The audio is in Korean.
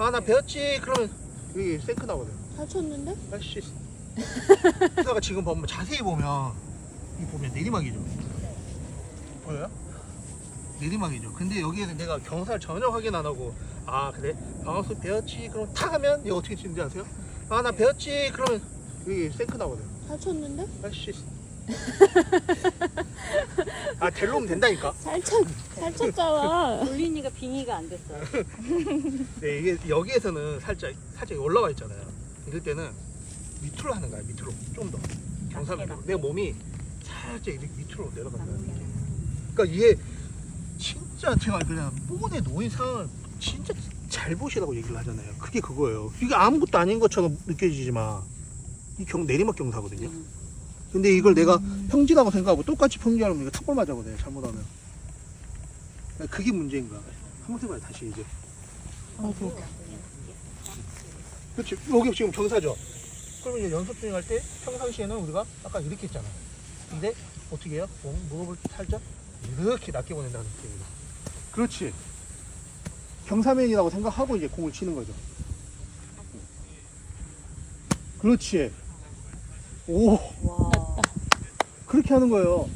아 나 배웠지. 그러면 여기 생크 나거든. 잘 쳤는데? 아씨 그다가 지금 보면 자세히 보면 이 보면 내리막이죠. 보여요? 내리막이죠. 근데 여기에는 내가 경사를 전혀 확인 안 하고 아 그래? 방어수 배웠지. 그럼 탁 하면 이거 어떻게 치는지 아세요? 아 나 배웠지. 그러면 여기 생크 나거든. 잘 쳤는데? 아씨 아 델로 오면 된다니까 잘 쳤, 잘 쳤잖아. 돌리니까 빙의가 안 됐어. 네, 이게 여기에서는 살짝 살짝 올라와 있잖아요. 이럴 때는 밑으로 하는 거야. 밑으로 좀 더. 경사면으로. 내 몸이 살짝 이렇게 밑으로 내려간다는 느낌. 그러니까 이게 진짜 제가 그냥 부분에 놓인 상황을 진짜 잘 보시라고 얘기를 하잖아요. 그게 그거예요. 이게 아무것도 아닌 것처럼 느껴지지만 이 경 내리막 경사거든요. 음. 근데 이걸 내가 평지라고 생각하고 똑같이 평지하면 이거 탁볼 맞아거든요. 잘못하면. 그게 문제인 거야. 한번 해봐요. 다시 이제. 그렇지. 여기 지금 경사죠. 그러면 이제 연습 중에 할때 평상시에는 우리가 아까 이렇게 했잖아. 근데 어떻게 해요? 어, 무릎을 살짝 이렇게 낮게 보낸다는 느낌이다. 그렇지. 경사면이라고 생각하고 이제 공을 치는 거죠. 그렇지. 오, 와. 그렇게 하는 거예요.